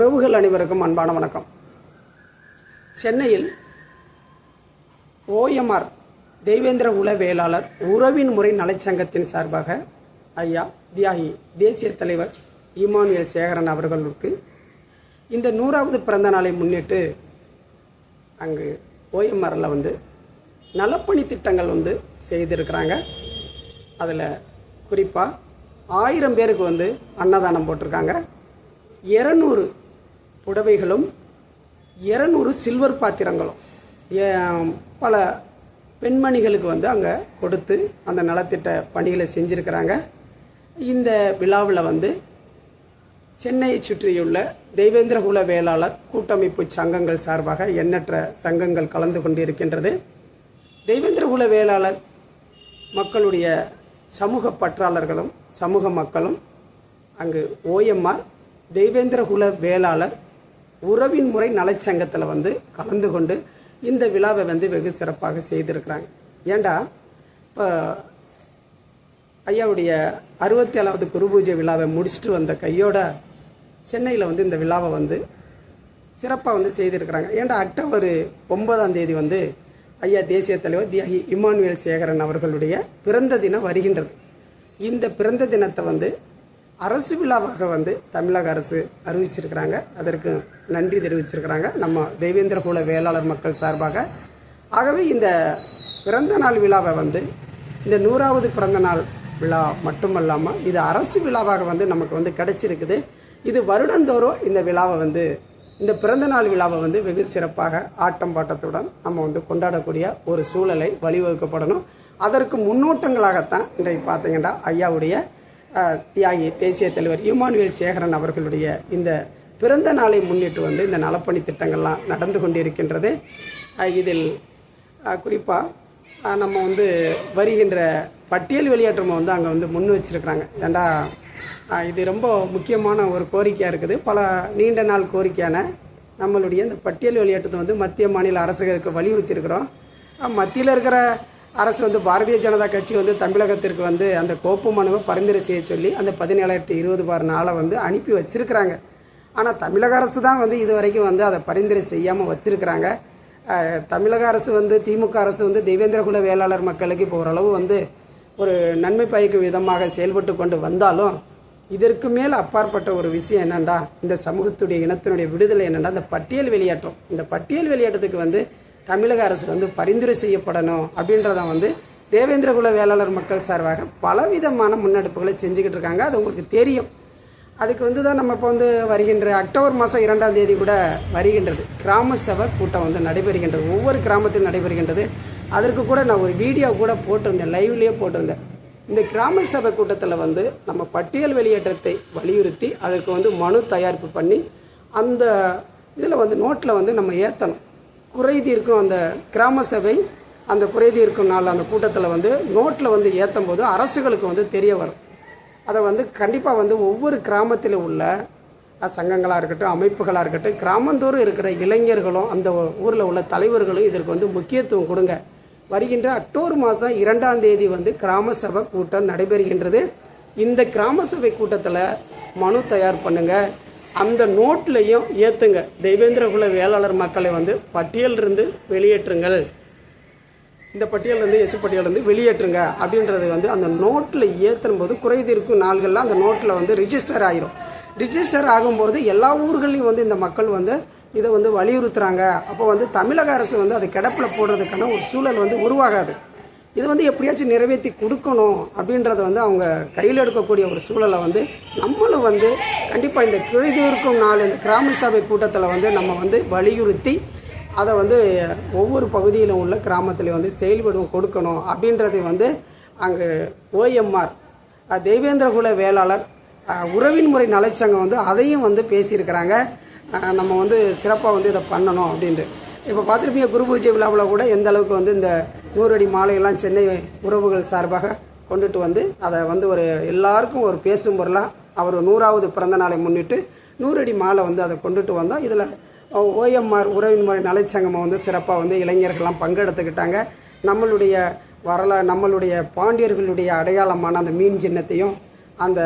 உறவுகள் அனைவருக்கும் அன்பான வணக்கம். சென்னையில் ஓஎம்ஆர் தெய்வேந்திர உல வேளாளர் உறவின் முறை நலச்சங்கத்தின் சார்பாக ஐயா தியாகி தேசிய தலைவர் இமானுவேல் சேகரன் அவர்களுக்கு இந்த நூறாவது பிறந்த நாளை முன்னிட்டு அங்கு ஓஎம்ஆரில் வந்து நலப்பணி திட்டங்கள் வந்து செய்திருக்கிறாங்க. அதில் குறிப்பாக ஆயிரம் பேருக்கு வந்து அன்னதானம் போட்டிருக்காங்க. இரநூறு புடவைகளும் இரநூறு சில்வர் பாத்திரங்களும். பல பெண்மணிகளுக்கு வந்து அங்கே கொடுத்து அந்த நலத்திட்ட பணிகளை செஞ்சுருக்கிறாங்க. இந்த விழாவில் வந்து சென்னையை சுற்றியுள்ள தெய்வேந்திரகுல வேளாளர் கூட்டமைப்பு சங்கங்கள் சார்பாக எண்ணற்ற சங்கங்கள் கலந்து கொண்டிருக்கின்றது. தெய்வேந்திரகுல வேளாளர் மக்களுடைய சமூக பற்றாளர்களும் சமூக மக்களும் அங்கு ஓஎம்ஆர் தெய்வேந்திரகுல வேளாளர் உறவின் முறை நலச்சங்கத்தில் வந்து கலந்து கொண்டு இந்த விழாவை வந்து வெகு சிறப்பாக செய்திருக்கிறாங்க. ஏண்டா? இப்போ ஐயாவுடைய அறுபத்தி ஏழாவது குரு பூஜை விழாவை முடிச்சுட்டு வந்த கையோட சென்னையில் வந்து இந்த விழாவை வந்து சிறப்பாக வந்து செய்திருக்கிறாங்க. ஏன்டா அக்டோபர் ஒன்பதாம் தேதி வந்து ஐயா தேசிய தலைவர் தியாகி இமானுவேல் சேகரன் அவர்களுடைய பிறந்த தினம் வருகின்றது. இந்த பிறந்த தினத்தை வந்து அரசு விழாவாக வந்து தமிழக அரசு அறிவிச்சிருக்கிறாங்க. அதற்கு நன்றி தெரிவிச்சிருக்கிறாங்க. நம்ம தேவேந்திர குல வேளாளர் மக்கள் சார்பாக. ஆகவே இந்த பிறந்த நாள் விழாவை வந்து இந்த நூறாவது பிறந்த நாள் விழா மட்டுமல்லாமல் இது அரசு விழாவாக வந்து நமக்கு வந்து கிடைச்சிருக்குது. இது வருடந்தோறும் இந்த விழாவை வந்து இந்த பிறந்த நாள் விழாவை வந்து வெகு சிறப்பாக ஆட்டம் பாட்டத்துடன் நம்ம வந்து கொண்டாடக்கூடிய ஒரு சூழலை வழிவகுக்கப்படணும். அதற்கு முன்னோட்டங்களாகத்தான் இன்றைக்கு பார்த்தீங்கன்னா ஐயாவுடைய தியாகி தேசிய தலைவர் இமானுவேல் சேகரன் அவர்களுடைய இந்த பிறந்த நாளை முன்னிட்டு வந்து இந்த நலப்பணி திட்டங்கள்லாம் நடந்து கொண்டிருக்கின்றது. இதில் குறிப்பாக நம்ம வந்து வருகின்ற பட்டியல் வெளியேற்றம் வந்து அங்கே வந்து முன் வச்சிருக்கிறாங்க. ஏண்டா இது ரொம்ப முக்கியமான ஒரு கோரிக்கையாக இருக்குது. பல நீண்ட நாள் கோரிக்கையான நம்மளுடைய இந்த பட்டியல் வெளியேற்றத்தை வந்து மத்திய மாநில அரசுகளுக்கு வலியுறுத்தியிருக்கிறோம். மத்தியில் இருக்கிற அரசு வந்து பாரதிய ஜனதா கட்சி வந்து தமிழகத்திற்கு வந்து அந்த கோப்பு மனுவை பரிந்துரை செய்ய சொல்லி அந்த பதினேழாயிரத்தி இருபது பார் நாளை வந்து அனுப்பி வச்சிருக்கிறாங்க. ஆனால் தமிழக அரசு தான் வந்து இது வரைக்கும் வந்து அதை பரிந்துரை செய்யாமல் வச்சிருக்கிறாங்க. தமிழக அரசு வந்து திமுக அரசு வந்து தெய்வேந்திரகுல வேளாளர் மக்களுக்கு இப்போ ஓரளவு வந்து ஒரு நன்மை பயக்கும் விதமாக செயல்பட்டு கொண்டு வந்தாலும் இதற்கு மேல் அப்பாற்பட்ட ஒரு விஷயம் என்னென்னா இந்த சமூகத்துடைய இனத்தினுடைய விடுதலை என்னென்னா இந்த பட்டியல் வெளியேற்றம். இந்த பட்டியல் வெளியேற்றத்துக்கு வந்து தமிழக அரசு வந்து பரிந்துரை செய்யப்படணும் அப்படின்றத வந்து தேவேந்திரகுல வேளாளர் மக்கள் சார்பாக பலவிதமான முன்னெடுப்புகளை செஞ்சுக்கிட்டு இருக்காங்க. அது உங்களுக்கு தெரியும். அதுக்கு வந்து தான் நம்ம இப்போ வந்து வருகின்ற அக்டோபர் மாதம் இரண்டாம் தேதி கூட வருகின்றது. கிராம சபை கூட்டம் வந்து நடைபெறுகின்றது. ஒவ்வொரு கிராமத்திலும் நடைபெறுகின்றது. அதற்கு கூட நான் ஒரு வீடியோ கூட போட்டிருந்தேன். லைவ்லேயே போட்டிருந்தேன். இந்த கிராம சபை கூட்டத்தில் வந்து நம்ம பட்டியல் வெளியேற்றத்தை வலியுறுத்தி அதற்கு வந்து மனு தயாரிப்பு பண்ணி அந்த இதில் வந்து நோட்டில் வந்து நம்ம ஏற்றணும் குறைதீர்க்கும் அந்த கிராம சபை அந்த குறைதீர்க்கும் நாள் அந்த கூட்டத்தில் வந்து நோட்டில் வந்து ஏற்றும் போது அரசுகளுக்கு வந்து தெரிய வரும். அதை வந்து கண்டிப்பாக வந்து ஒவ்வொரு கிராமத்தில் உள்ள சங்கங்களாக இருக்கட்டும் அமைப்புகளாக இருக்கட்டும் கிராமந்தோறும் இருக்கிற இளைஞர்களும் அந்த ஊரில் உள்ள தலைவர்களும் இதற்கு வந்து முக்கியத்துவம் கொடுங்க. வருகின்ற அக்டோபர் மாதம் இரண்டாம் தேதி வந்து கிராம சபை கூட்டம் நடைபெறுகின்றது. இந்த கிராம சபை கூட்டத்தில் மனு தயார் பண்ணுங்கள் அந்த நோட்லையும் ஏற்றுங்க தெய்வேந்திரகுல வேளாளர் மக்களை வந்து பட்டியலிருந்து வெளியேற்றுங்கள். இந்த பட்டியல் இருந்து எசு பட்டியல் இருந்து வெளியேற்றுங்க. அப்படின்றது வந்து அந்த நோட்டில் ஏற்றும் போது குறைதீர்க்கும் நாள்களில் அந்த நோட்டில் வந்து ரிஜிஸ்டர் ஆகிரும் ரிஜிஸ்டர் ஆகும்போது எல்லா ஊர்களையும் வந்து இந்த மக்கள் வந்து இதை வந்து வலியுறுத்துறாங்க. அப்போ வந்து தமிழக அரசு வந்து அது கிடப்பில் போடுறதுக்கான ஒரு சூழல் வந்து உருவாகாது. இது வந்து எப்படியாச்சும் நிறைவேற்றி கொடுக்கணும் அப்படின்றத வந்து அவங்க கையில் எடுக்கக்கூடிய ஒரு சூழலை வந்து நம்மளும் வந்து கண்டிப்பாக இந்த குறைதீர்க்கும் நாள் இந்த கிராம சபை கூட்டத்தில் வந்து நம்ம வந்து வலியுறுத்தி அதை வந்து ஒவ்வொரு பகுதியிலும் உள்ள கிராமத்தில் வந்து செயல்படும் கொடுக்கணும் அப்படின்றதை வந்து அங்கு ஓஎம்ஆர் தெய்வேந்திரகுல வேளாளர் உறவின் முறை நலச்சங்கம் வந்து அதையும் வந்து பேசியிருக்கிறாங்க. நம்ம வந்து சிறப்பாக வந்து இதை பண்ணணும் அப்படின்ட்டு. இப்போ பார்த்துருப்பீங்க குரு பூஜை விழாவில் கூட எந்த அளவுக்கு வந்து இந்த நூறடி மாலையெல்லாம் சென்னை உறவுகள் சார்பாக கொண்டுட்டு வந்து அதை வந்து ஒரு எல்லாருக்கும் ஒரு பேசும் பொருளாக அவர் நூறாவது பிறந்த நாளை முன்னிட்டு நூறடி மாலை வந்து அதை கொண்டுட்டு வந்தோம் இதில் ஓஎம்ஆர் உறவின் முறை நலைச்சங்கமம் வந்து சிறப்பாக வந்து இளைஞர்கள்லாம் பங்கெடுத்துக்கிட்டாங்க. நம்மளுடைய வரலா நம்மளுடைய பாண்டியர்களுடைய அடையாளமான அந்த மீன் சின்னத்தையும் அந்த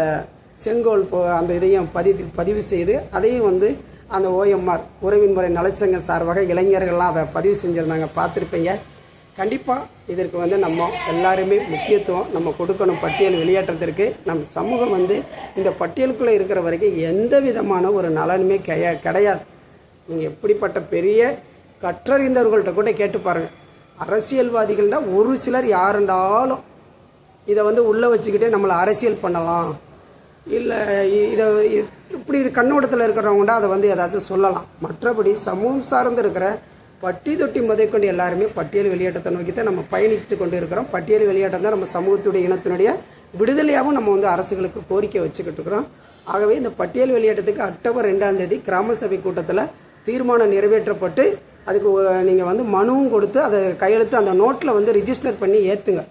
செங்கோல் போ அந்த இதையும் பதிவு பதிவு செய்து அதையும் வந்து அந்த ஓஎம்ஆர் உறவின் முறை நலச்சங்கம் சார்பாக இளைஞர்கள்லாம் அதை பதிவு செஞ்சுருந்தாங்க பார்த்துருப்பீங்க. கண்டிப்பாக இதற்கு வந்து நம்ம எல்லாருமே முக்கியத்துவம் நம்ம கொடுக்கணும் பட்டியல் வெளியேற்றத்திற்கு. நம் சமூகம் வந்து இந்த பட்டியலுக்குள்ளே இருக்கிற வரைக்கும் எந்த விதமான ஒரு நலனுமே கிடையா கிடையாது. நீங்கள் எப்படிப்பட்ட பெரிய கற்றறிந்தவர்கள்ட்ட கூட கேட்டு பாருங்கள் அரசியல்வாதிகள்னா ஒரு சிலர் யாருண்டாலும் இதை வந்து உள்ளே வச்சுக்கிட்டே நம்மளை அரசியல் பண்ணலாம். இல்லை இதை இப்படி கண்ணோட்டத்தில் இருக்கிறவங்கடா அதை வந்து ஏதாச்சும் சொல்லலாம். மற்றபடி சமூகம் சார்ந்து இருக்கிற பட்டி தொட்டி முதற்கொண்டு எல்லாருமே பட்டியல் வெளியேற்றத்தை நோக்கி தான் நம்ம பயணித்து கொண்டு இருக்கிறோம் பட்டியல் வெளியேற்றம் தான் நம்ம சமூகத்துடைய இனத்தினுடைய விடுதலையாகவும் நம்ம வந்து அரசுகளுக்கு கோரிக்கை வச்சுக்கிட்டு இருக்கிறோம். ஆகவே இந்த பட்டியல் வெளியேற்றத்துக்கு அக்டோபர் ரெண்டாம் தேதி கிராம சபை கூட்டத்தில் தீர்மானம் நிறைவேற்றப்பட்டு அதுக்கு நீங்கள் வந்து மனுவும் கொடுத்து அதை கையெழுத்து அந்த நோட்டில் வந்து ரிஜிஸ்டர் பண்ணி ஏற்றுங்க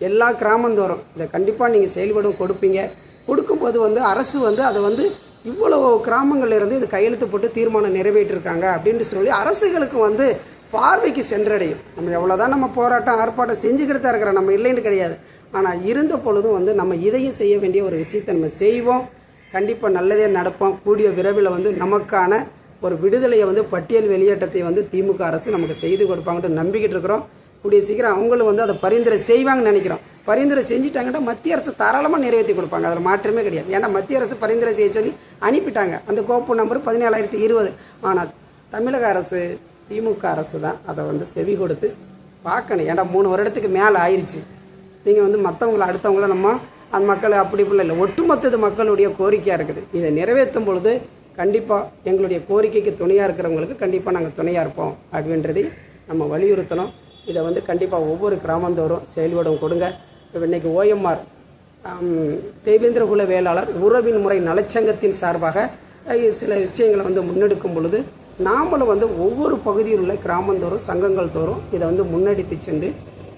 எல்லா கிராமந்தோறும். இதை கண்டிப்பாக நீங்கள் செயல்படும் கொடுப்பீங்க. கொடுக்கும்போது வந்து அரசு வந்து அதை வந்து இவ்வளவு கிராமங்கள்ல இருந்து இது கையெழுத்து போட்டு தீர்மானம் நிறைவேற்றிருக்காங்க அப்படின்னு சொல்லி அரசுகளுக்கு வந்து பார்வைக்கு சென்றடையும். நம்ம எவ்வளோதான் நம்ம போராட்டம் ஆர்ப்பாட்டம் செஞ்சுக்கிட்டு தான் இருக்கிறோம். நம்ம இல்லைன்னு கிடையாது. ஆனால் இருந்த பொழுதும் வந்து நம்ம இதையும் செய்ய வேண்டிய ஒரு விஷயத்தை நம்ம செய்வோம். கண்டிப்பாக நல்லதே நடப்போம். கூடிய விரைவில் வந்து நமக்கான ஒரு விடுதலையை வந்து பட்டியல் வெளியேற்றத்தை வந்து திமுக அரசு நமக்கு செய்து கொடுப்பாங்கன்னு நம்பிக்கிட்டு இருக்கிறோம். கூடிய சீக்கிரம் அவங்களும் வந்து அதை பரிந்துரை செய்வாங்கன்னு நினைக்கிறோம். பரிந்துரை செஞ்சுட்டாங்கன்னா மத்திய அரசு தாராளமாக நிறைவேற்றி கொடுப்பாங்க. அதில் மாற்றமே கிடையாது. ஏன்னா மத்திய அரசு பரிந்துரை செய்ய சொல்லி அனுப்பிட்டாங்க. அந்த கோப்பு நம்பர் பதினேழாயிரத்தி இருபது. ஆனால் தமிழக அரசு திமுக அரசு தான் அதை வந்து செவி கொடுத்து பார்க்கணும். ஏன்னா மூணு வருடத்துக்கு மேலே ஆயிடுச்சு நீங்கள் வந்து மற்றவங்கள அடுத்தவங்கள நம்ம அந்த மக்கள் அப்படி இப்படி இல்லை. ஒட்டுமொத்தது மக்களுடைய கோரிக்கையாக இருக்குது. இதை நிறைவேற்றும் பொழுது கண்டிப்பாக எங்களுடைய கோரிக்கைக்கு துணையாக இருக்கிறவங்களுக்கு கண்டிப்பாக நாங்கள் துணையாக இருப்போம் அப்படின்றதை நம்ம வலியுறுத்தணும். இதை வந்து கண்டிப்பாக ஒவ்வொரு கிராமந்தோறும் செயல்படும் கொடுங்க. இப்போ ஓஎம்ஆர் தேவேந்திர குல வேளாளர் உறவின் முறை நலச்சங்கத்தின் சார்பாக சில விஷயங்களை வந்து முன்னெடுக்கும் பொழுது நாமளும் வந்து ஒவ்வொரு பகுதியில் உள்ள கிராமந்தோறும் சங்கங்கள் தோறும் இதை வந்து முன்னெடுத்து சென்று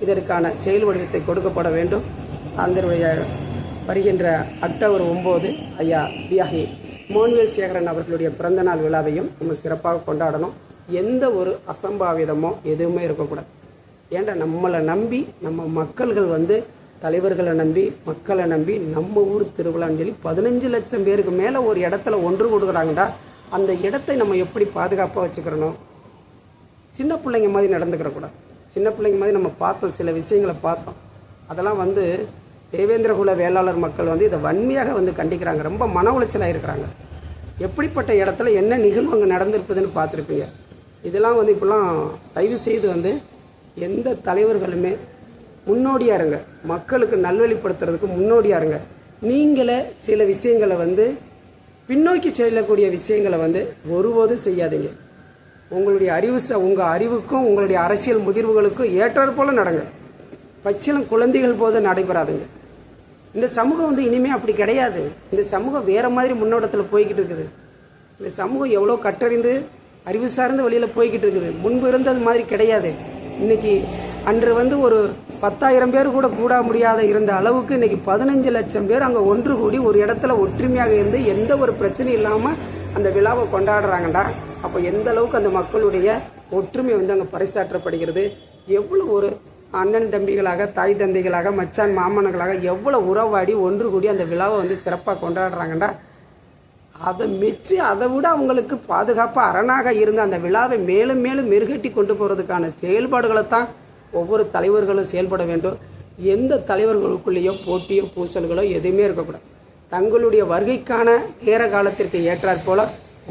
இதற்கான செயல் வடிவத்தை கொடுக்கப்பட வேண்டும். அதனுடைய வருகின்ற அக்டோபர் ஒம்பது ஐயா தியாகி மோன்வேல் சேகரன் அவர்களுடைய பிறந்தநாள் விழாவையும் நம்ம சிறப்பாக கொண்டாடணும். எந்த ஒரு அசம்பாவிதமோ எதுவுமே இருக்கக்கூடாது. ஏன்டா நம்மளை நம்பி நம்ம மக்கள்கள் வந்து தலைவர்களை நம்பி மக்களை நம்பி நம்ம ஊர் திருவிழான்னு சொல்லி பதினஞ்சு லட்சம் பேருக்கு மேலே ஒரு இடத்துல ஒன்று கொடுக்குறாங்கடா. அந்த இடத்தை நம்ம எப்படி பாதுகாப்பாக வச்சுக்கிறணும் சின்ன பிள்ளைங்க மாதிரி நடந்துக்கிறக்கூடாது சின்ன பிள்ளைங்க மாதிரி நம்ம பார்த்தோம் சில விஷயங்களை பார்த்தோம். அதெல்லாம் வந்து தேவேந்திரகுல வேளாளர் மக்கள் வந்து இதை வன்மையாக வந்து கண்டிக்கிறாங்க. ரொம்ப மன உளைச்சலாக இருக்கிறாங்க. எப்படிப்பட்ட இடத்துல என்ன நிகழ்வு அங்கே நடந்திருக்குதுன்னு பார்த்துருப்பீங்க. இதெல்லாம் வந்து இப்போலாம் தயவு செய்து வந்து எந்த தலைவர்களுமே முன்னோடியாக இருங்க மக்களுக்கு நல்வழிப்படுத்துறதுக்கு முன்னோடியாக இருங்க நீங்களே சில விஷயங்களை வந்து பின்னோக்கி செல்லக்கூடிய விஷயங்களை வந்து ஒருபோதும் செய்யாதீங்க. உங்களுடைய அறிவு ச உங்கள் அறிவுக்கும் உங்களுடைய அரசியல் முதிர்வுகளுக்கும் ஏற்றாற்போல் நடங்க. பச்சிலம் குழந்தைகள் போது நடைபெறாதுங்க. இந்த சமூகம் வந்து இனிமேல் அப்படி கிடையாது. இந்த சமூகம் வேறு மாதிரி முன்னோட்டத்தில் போய்கிட்டு இருக்குது. இந்த சமூகம் எவ்வளோ கற்றறிந்து அறிவு சார்ந்த வழியில் போய்கிட்டு இருக்குது. முன்பு இருந்தது மாதிரி கிடையாது. இன்னைக்கு அன்று வந்து ஒரு பத்தாயிரம் பேர் கூட கூட முடியாத இருந்த அளவுக்கு இன்னைக்கு பதினஞ்சு லட்சம் பேர் அங்கே ஒன்று கூடி ஒரு இடத்துல ஒற்றுமையாக இருந்து எந்த ஒரு பிரச்சனையும் இல்லாமல் அந்த விழாவை கொண்டாடுறாங்கடா. அப்போ எந்த அளவுக்கு அந்த மக்களுடைய ஒற்றுமை வந்து அங்கே பறைசாற்றப்படுகிறது? எவ்வளோ ஒரு அண்ணன் தம்பிகளாக தாய் தந்தைகளாக மச்சான் மாமனங்களாக எவ்வளோ உறவாடி ஒன்று கூடி அந்த விழாவை வந்து சிறப்பாக கொண்டாடுறாங்கடா. அதை மெச்சு அதை விட அவங்களுக்கு பாதுகாப்பாக அரணாக இருந்த அந்த விழாவை மேலும் மேலும் மெருகட்டி கொண்டு போகிறதுக்கான செயல்பாடுகளை தான் ஒவ்வொரு தலைவர்களும் செயல்பட வேண்டும். எந்த தலைவர்களுக்குள்ளேயோ போட்டியோ பூசல்களோ எதுவுமே இருக்கக்கூடாது. தங்களுடைய வருகைக்கான நேர காலத்திற்கு ஏற்றாற் போல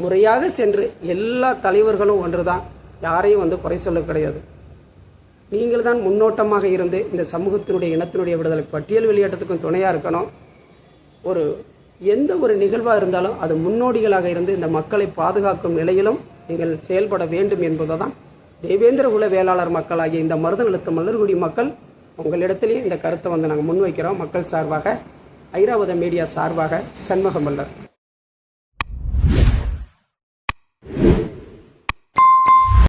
முறையாக சென்று எல்லா தலைவர்களும் ஒன்று தான் யாரையும் வந்து குறை சொல்ல கிடையாது. நீங்கள் தான் முன்னோட்டமாக இருந்து இந்த சமூகத்தினுடைய இனத்தினுடைய விடுதலை பட்டியல் வெளியேற்றத்துக்கும் துணையாக இருக்கணும். ஒரு எந்த ஒரு நிகழ்வாக இருந்தாலும் அது முன்னோடிகளாக இருந்து இந்த மக்களை பாதுகாக்கும் நிலையிலும் நீங்கள் செயல்பட வேண்டும் என்பதை தான் தேவேந்திர குல வேளாளர் மக்களாகிய இந்த மருதன் மலர்குடி மக்கள் உங்களிடத்திலேயே இந்த கருத்தை வந்து நாங்கள் முன்வைக்கிறோம். மக்கள் சார்பாக ஐராவத மீடியா சார்பாக சண்முகமல்லர்